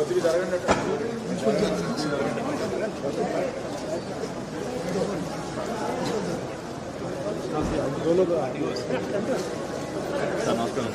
కొద్దిగా జరగండి సార్ నమస్కారం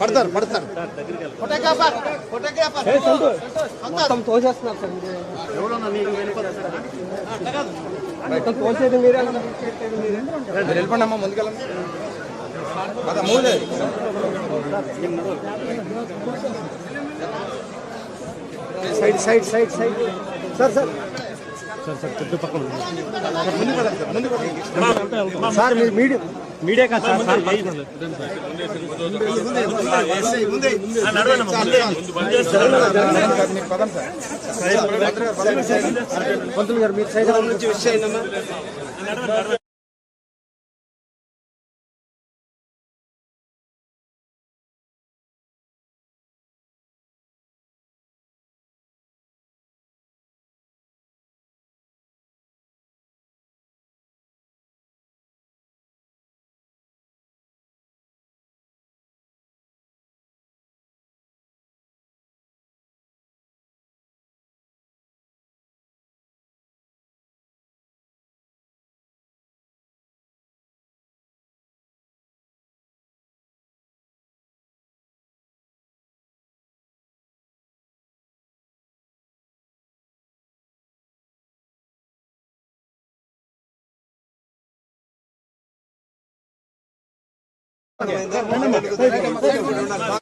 పడతారు పడతారు మొత్తం తోసేస్తున్నారు సార్ మొత్తం తోసేది మీరే వెళ్ళిపోండి అమ్మా ముందుకెళ్ళండి side side side side sir sir sir ముందు పడండి సార్ మీరు మీడియం మీడియా కాదు సార్ సార్ పంతులు గారు మీరు సైడ్ నుంచి విషయం ホンマに。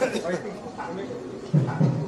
Thank you.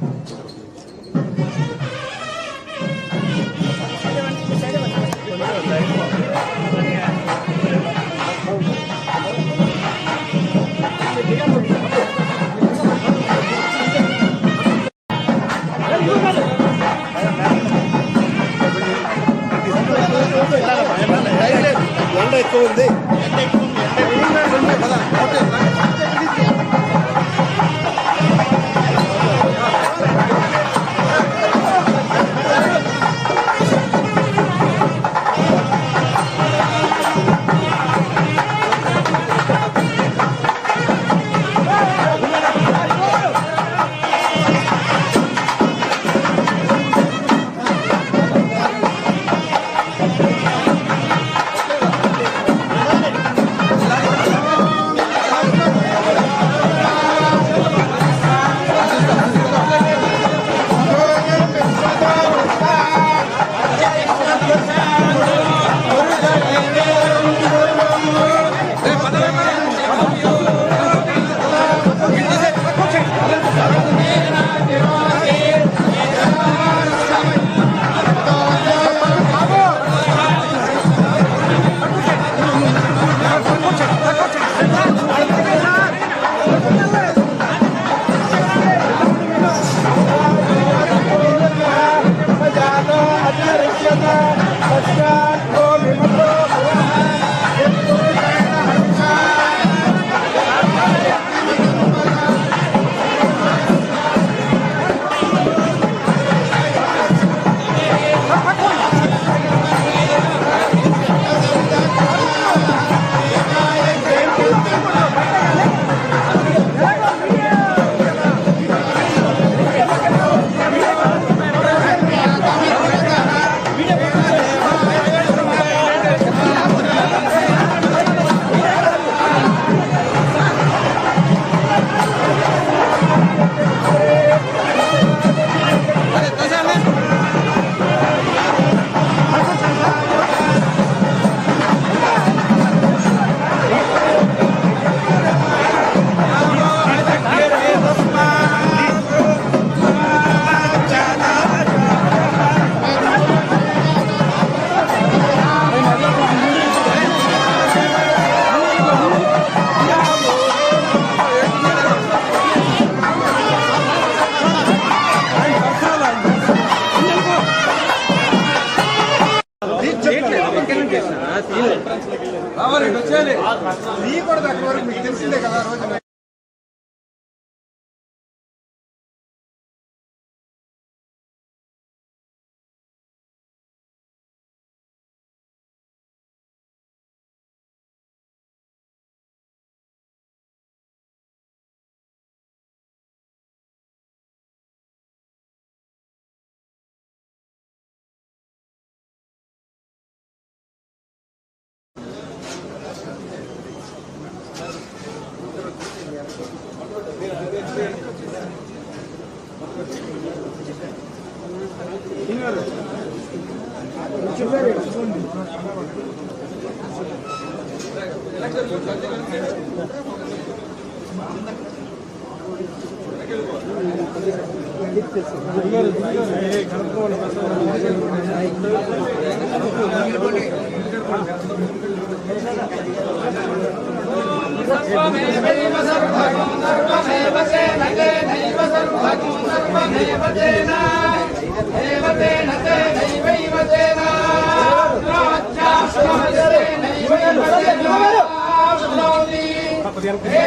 Hey,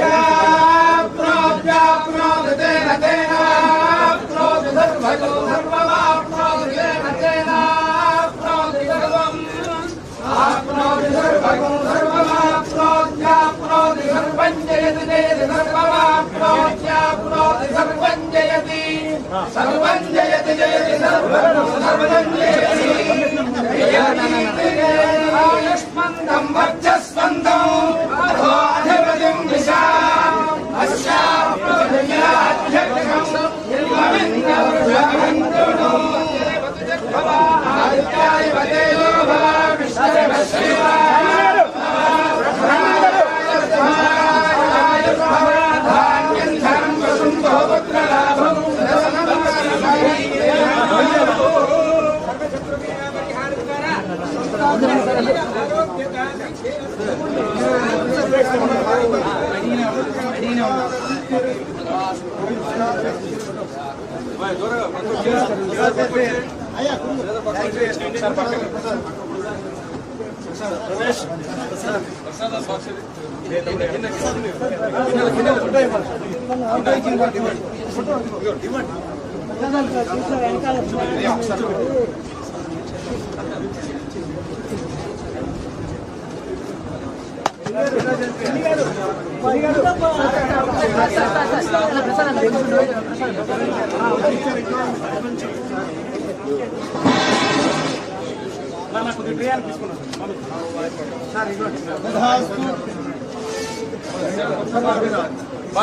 Rob, Rob, Rob, Rob, Rob, Rob, Rob, सर्वं जयति जयति सर्वं सर्वं जयति जयति जयति आयुष्मन्दं वर्चस्वन्दम् Vai, agora, agora, agora, agora, agora, agora, Prasad Prasad Prasad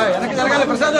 వెనక్కి జరగాలి ప్రసాద్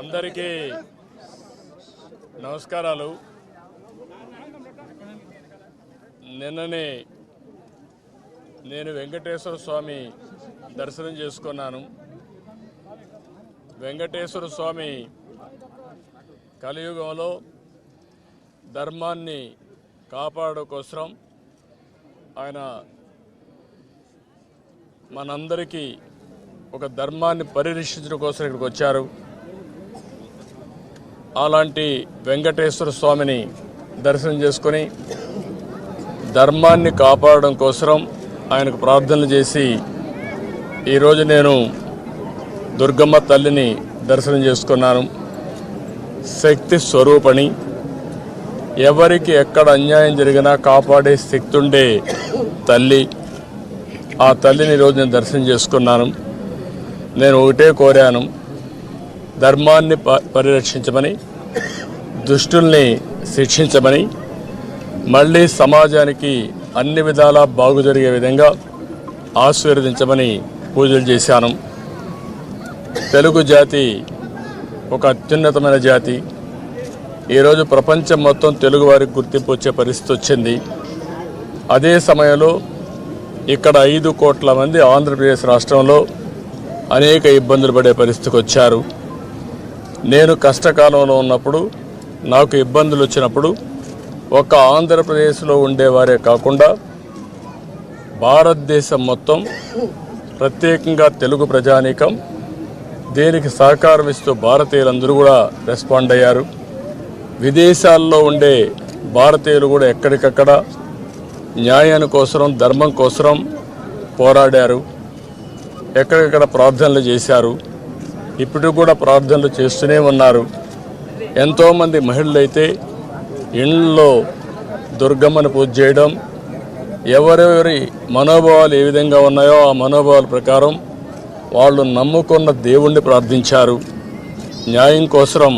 అందరికీ నమస్కారాలు. నిన్ననే నేను వెంకటేశ్వర స్వామి దర్శనం చేసుకున్నాను. వెంకటేశ్వర స్వామి కలియుగంలో ధర్మాన్ని కాపాడడం ఆయన మనందరికీ ఒక ధర్మాన్ని పరిరక్షించడం కోసం ఇక్కడికి వచ్చారు. అలాంటి వెంకటేశ్వర స్వామిని దర్శనం చేసుకొని ధర్మాన్ని కాపాడడం కోసం ఆయనకు ప్రార్థనలు చేసి ఈరోజు నేను దుర్గమ్మ తల్లిని దర్శనం చేసుకున్నాను. శక్తి స్వరూపణి. ఎవరికి ఎక్కడ అన్యాయం జరిగినా కాపాడే శక్తి ఉండే తల్లి. ఆ తల్లిని ఈరోజు నేను దర్శనం చేసుకున్నాను. నేను ఒకటే కోరాను. ధర్మాన్ని ప- పరిరక్షించమని దుష్టుల్ని శిక్షించమని మళ్ళీ సమాజానికి అన్ని విధాలా బాగు జరిగే విధంగా ఆశీర్వదించమని పూజలు చేశాను. తెలుగు జాతి ఒక అత్యున్నతమైన జాతి. ఈరోజు ప్రపంచం మొత్తం తెలుగు వారికి గుర్తింపు వచ్చే పరిస్థితి వచ్చింది. అదే సమయంలో ఇక్కడ ఐదు కోట్ల మంది ఆంధ్రప్రదేశ్ రాష్ట్రంలో అనేక ఇబ్బందులు పడే పరిస్థితికి వచ్చారు. నేను కష్టకాలంలో ఉన్నప్పుడు నాకు ఇబ్బందులు వచ్చినప్పుడు ఒక ఆంధ్రప్రదేశ్లో ఉండేవారే కాకుండా భారతదేశం మొత్తం ప్రత్యేకంగా తెలుగు ప్రజానీకం దీనికి సహకారం ఇస్తూ భారతీయులందరూ కూడా రెస్పాండ్ అయ్యారు. విదేశాల్లో ఉండే భారతీయులు కూడా ఎక్కడికక్కడ న్యాయాని కోసరం ధర్మం కోసరం పోరాడారు. ఎక్కడికక్కడ ప్రార్థనలు చేశారు. ఇప్పుడు కూడా ప్రార్థనలు చేస్తూనే ఉన్నారు. ఎంతోమంది మహిళలైతే ఇండ్లలో దుర్గమ్మను పూజ చేయడం ఎవరెవరి మనోభావాలు ఏ విధంగా ఉన్నాయో ఆ మనోభావాల ప్రకారం వాళ్ళు నమ్ముకున్న దేవుణ్ణి ప్రార్థించారు. న్యాయం కోసం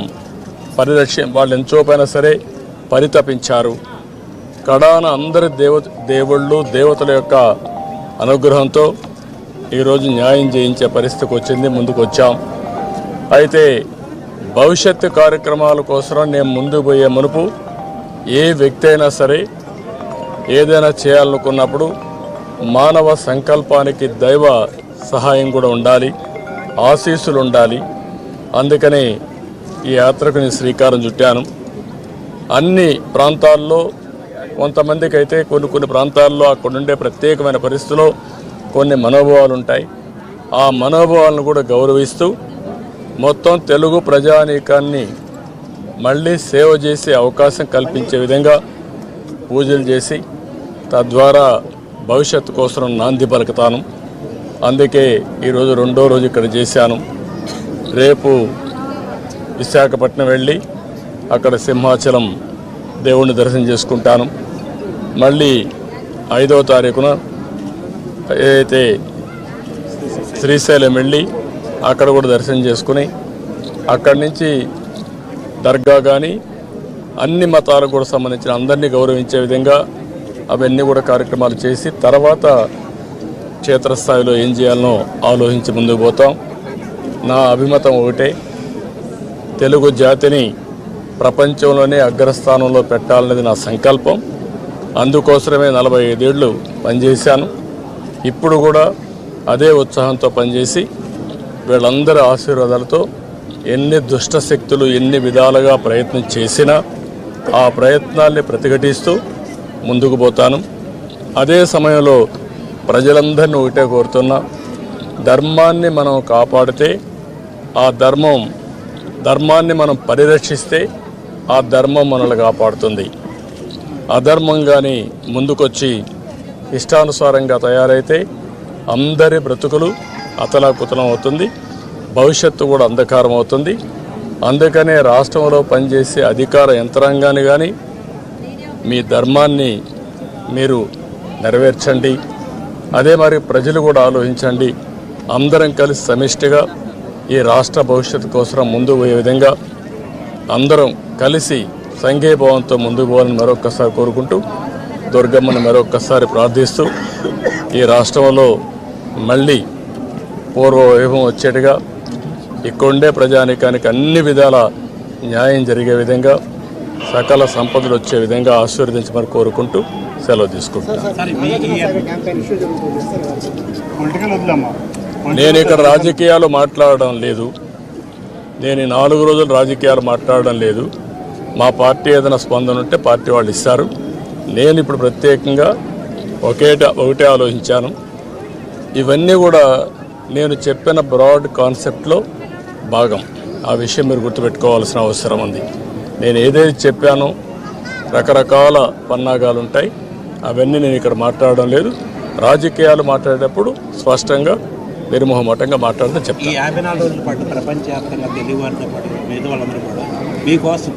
పరిరక్ష వాళ్ళు ఎంచోపైనా సరే పరితపించారు. కడాన అందరి దేవ దేవుళ్ళు దేవతల యొక్క అనుగ్రహంతో ఈరోజు న్యాయం చేయించే పరిస్థితికి వచ్చింది ముందుకు వచ్చాం అయితే భవిష్యత్తు కార్యక్రమాల కోసం నేను ముందుకు పోయే మునుపు ఏ వ్యక్తి అయినా సరే ఏదైనా చేయాలనుకున్నప్పుడు మానవ సంకల్పానికి దైవ సహాయం కూడా ఉండాలి ఆశీస్సులు ఉండాలి. అందుకనే ఈ యాత్రకు నేను శ్రీకారం చుట్టాను. అన్ని ప్రాంతాల్లో కొంతమందికి అయితే కొన్ని కొన్ని ప్రాంతాల్లో అక్కడ ఉండే ప్రత్యేకమైన పరిస్థితుల్లో కొన్ని మనోభావాలు ఉంటాయి. ఆ మనోభావాలను కూడా గౌరవిస్తూ మొత్తం తెలుగు ప్రజానీకాన్ని మళ్ళీ సేవ చేసే అవకాశం కల్పించే విధంగా పూజలు చేసి తద్వారా భవిష్యత్తు కోసం నాంది పలుకుతాను. అందుకే ఈరోజు రెండో రోజు ఇక్కడ చేశాను. రేపు విశాఖపట్నం వెళ్ళి అక్కడ సింహాచలం దేవుణ్ణి దర్శనం చేసుకుంటాను. మళ్ళీ ఐదవ తారీఖున ఏదైతే శ్రీశైలం వెళ్ళి అక్కడ కూడా దర్శనం చేసుకుని అక్కడి నుంచి దర్గా కానీ అన్ని మతాలకు కూడా సంబంధించిన అందరినీ గౌరవించే విధంగా అవన్నీ కూడా కార్యక్రమాలు చేసి తర్వాత క్షేత్రస్థాయిలో ఏం చేయాలనో ఆలోచించి ముందుకు పోతాం. నా అభిమతం ఒకటే తెలుగు జాతిని ప్రపంచంలోనే అగ్రస్థానంలో పెట్టాలనేది నా సంకల్పం. అందుకోసమే నలభై ఐదేళ్ళు పనిచేశాను. ఇప్పుడు కూడా అదే ఉత్సాహంతో పనిచేసి వీళ్ళందరి ఆశీర్వాదాలతో ఎన్ని దుష్ట శక్తులు ఎన్ని విధాలుగా ప్రయత్నం చేసినా ఆ ప్రయత్నాల్ని ప్రతిఘటిస్తూ ముందుకు పోతాను. అదే సమయంలో ప్రజలందరినీ ఒకటే కోరుతున్నా ధర్మాన్ని మనం కాపాడితే ఆ ధర్మం ధర్మాన్ని మనం పరిరక్షిస్తే ఆ ధర్మం మనల్ని కాపాడుతుంది. అధర్మం కానీ ముందుకొచ్చి ఇష్టానుసారంగా తయారైతే అందరి బ్రతుకులు అతలాకుతలం అవుతుంది భవిష్యత్తు కూడా అంధకారం అవుతుంది. అందుకనే రాష్ట్రంలో పనిచేసే అధికార యంత్రాంగాన్ని కానీ మీ ధర్మాన్ని మీరు నెరవేర్చండి. అదే మరి ప్రజలు కూడా ఆలోచించండి. అందరం కలిసి సమిష్టిగా ఈ రాష్ట్ర భవిష్యత్తు కోసం ముందు పోయే విధంగా అందరం కలిసి సంఘీభావంతో ముందుకు పోవాలని మరొక్కసారి కోరుకుంటూ దుర్గమ్మని మరొక్కసారి ప్రార్థిస్తూ ఈ రాష్ట్రంలో మళ్ళీ పూర్వ వైభవం వచ్చేట్టుగా ఇక్కడుండే ప్రజానికానికి అన్ని విధాల న్యాయం జరిగే విధంగా సకల సంపదలు వచ్చే విధంగా ఆశీర్వదించమని కోరుకుంటూ సెలవు తీసుకుంటాను పొలిటికల్ వదిలేమ్మా నేను ఇక్కడ రాజకీయాలు మాట్లాడడం లేదు నేను నాలుగు రోజులు రాజకీయాలు మాట్లాడడం లేదు మా పార్టీ ఏదైనా స్పందన ఉంటే పార్టీ వాళ్ళు ఇస్తారు నేను ఇప్పుడు ప్రత్యేకంగా ఒకే ఒకటే ఆలోచించాను ఇవన్నీ కూడా నేను చెప్పిన బ్రాడ్ కాన్సెప్ట్లో భాగం ఆ విషయం మీరు గుర్తుపెట్టుకోవాల్సిన అవసరం ఉంది నేను ఏదైతే చెప్పానో రకరకాల పన్నాగాలు ఉంటాయి అవన్నీ నేను ఇక్కడ మాట్లాడడం లేదు. రాజకీయాలు మాట్లాడేటప్పుడు స్పష్టంగా నిర్మోహమాటంగా మాట్లాడితే ఈ చెప్తాను యాభై నాలుగు రోజుల పాటు ప్రపంచవ్యాప్తంగా తెలుగు వారితో పాటు మిగతా వాళ్ళందరూ కూడా మీకోసం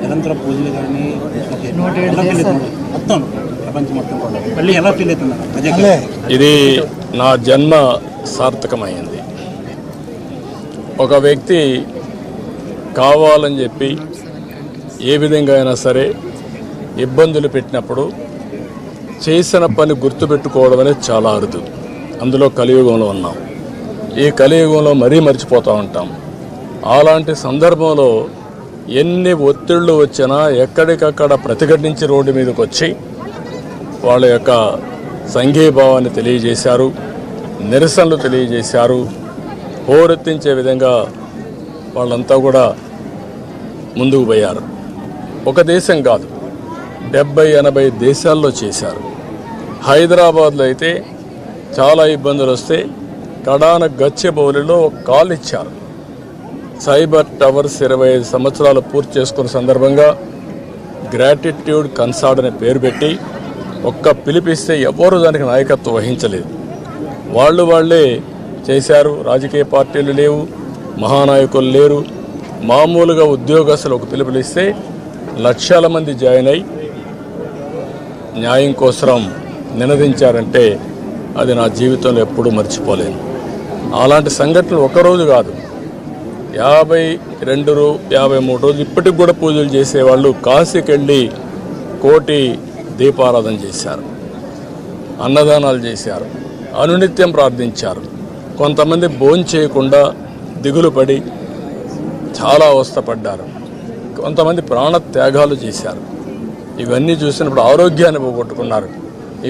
నిరంతరం పూజలు కానీ మొత్తం ప్రపంచం మొత్తం కూడా. మళ్ళీ ఎలా ఫీల్ అవుతున్నారు ఇది నా జన్మ సార్థకమైంది. ఒక వ్యక్తి కావాలని చెప్పి ఏ విధంగా అయినా సరే ఇబ్బందులు పెట్టినప్పుడు చేసిన పని గుర్తుపెట్టుకోవడం అనేది చాలా అరుదు. అందులో కలియుగంలో ఉన్నాం. ఈ కలియుగంలో మరీ మర్చిపోతూ ఉంటాం. అలాంటి సందర్భంలో ఎన్ని ఒత్తిళ్ళు వచ్చినా ఎక్కడికక్కడ ప్రతిఘటించి రోడ్డు మీదకి వచ్చి వాళ్ళ యొక్క సంఘీభావాన్ని తెలియజేశారు నిరసనలు తెలియజేశారు హోరెత్తించే విధంగా వాళ్ళంతా కూడా ముందుకు పోయారు. ఒక దేశం కాదు. డెబ్బై ఎనభై దేశాల్లో చేశారు. హైదరాబాద్లో అయితే చాలా ఇబ్బందులు వస్తే కడాన గచ్చిబౌలిలో ఒక కాల్ ఇచ్చారు. సైబర్ టవర్స్ ఇరవై ఐదు సంవత్సరాలు పూర్తి చేసుకున్న సందర్భంగా గ్రాటిట్యూడ్ కన్సార్డ్ అనే పేరు పెట్టి ఒక్క పిలిపిస్తే ఎవరు దానికి నాయకత్వం వహించలేదు. వాళ్ళు వాళ్ళే చేశారు. రాజకీయ పార్టీలు లేవు మహానాయకులు లేరు. మామూలుగా ఉద్యోగస్తులు ఒక పిలుపులిస్తే లక్షల మంది జాయిన్ అయి న్యాయం కోసం నినదించారంటే అది నా జీవితంలో ఎప్పుడూ మర్చిపోలేను. అలాంటి సంఘటనలు ఒకరోజు కాదు. యాభై రెండు రో యాభై మూడు రోజులు ఇప్పటికి కూడా పూజలు చేసేవాళ్ళు కాశీకి వెళ్ళి కోటి దీపారాధన చేశారు. అన్నదానాలు చేశారు. అనునిత్యం ప్రార్థించారు. కొంతమంది భోజనం చేయకుండా దిగులు పడి చాలా అవస్థపడ్డారు. కొంతమంది ప్రాణ త్యాగాలు చేశారు. ఇవన్నీ చూసినప్పుడు ఆరోగ్యాన్ని పోగొట్టుకున్నారు.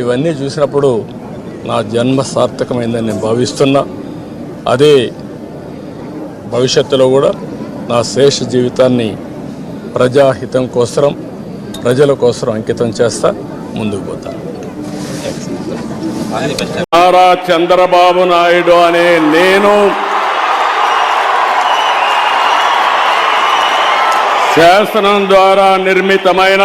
ఇవన్నీ చూసినప్పుడు నా జన్మ సార్థకమైందని నేను భావిస్తున్నా. అదే భవిష్యత్తులో కూడా నా శేష జీవితాన్ని ప్రజాహితం కోసరం ప్రజల కోసం అంకితం చేస్తా ముందుకు పోతాను నారా చంద్రబాబు నాయుడు అనే నేను శాసనం ద్వారా నిర్మితమైన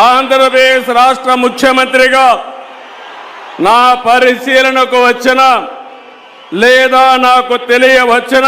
ఆంధ్రప్రదేశ్ రాష్ట్ర ముఖ్యమంత్రిగా నా పరిశీలనకు వచ్చిన లేదా నాకు తెలియవచ్చిన